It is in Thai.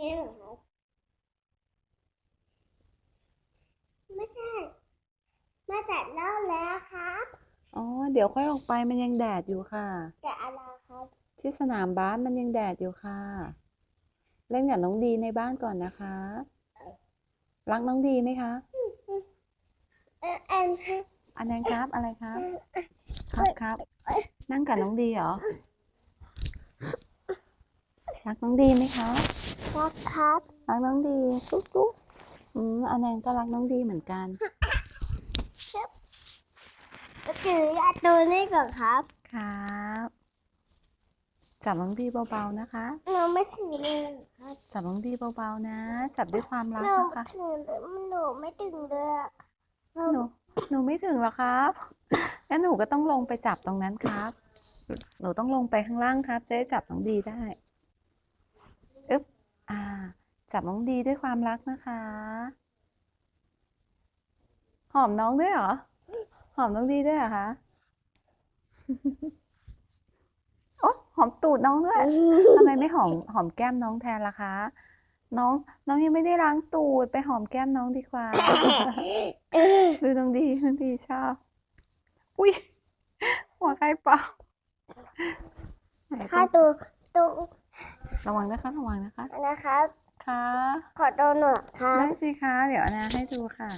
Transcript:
นี่เหรอไม่ใช่ มาแต่เล่าแล้วครับ อ๋อ เดี๋ยวค่อยออกไปมันยังแดดอยู่ค่ะ แต่อะไรครับ ที่สนามบ้าสมันยังแดดอยู่ค่ะ เล่นกับน้องดีในบ้านก่อนนะคะ รักน้องดีไหมคะ เออแอนครับอันนั้นครับอะไรครับ ครับครับ นั่งกับน้องดีเหรอ รักน้องดีไหมคะรักครับ รักน้องดีจุ๊กจุ๊กอืมอันนั้นก็รักน้องดีเหมือนกันถือยาตัวนี้ก่อนครับ ครับจับน้องดีเบาๆนะคะหนูไม่ถึงเลยครับจับน้องดีเบาๆนะ จับด้วยความรักหนูนะคะถึงเลยหนูไม่ถึงเลยอะหนูหนูไม่ถึงหรอครับงั้นหนูก็ต้องลงไปจับตรงนั้นครับ หนูต้องลงไปข้างล่างครับจะได้จับน้องดีได้อึ๊บอ่า จับน้องดีด้วยความรักนะคะ หอมน้องด้วยเหรอ หอมน้องดีด้วยเหรอคะโอ้หอมตูดน้องด้วยทำไมไม่หอมหอมแก้มน้องแทนล่ะคะ น้องน้องยังไม่ได้ล้างตูดไปหอมแก้มน้องดีกว่าดูน้องดีน้องดีชอบ อุ้ยหัวใครเปล่าไหนถ้าตัวตัวระวังนะคะระวังนะคะ นะครับ ค่ะขอตัวหน่อยครับ ได้สิคะ เดี๋ยวอนาให้ดูค่ะ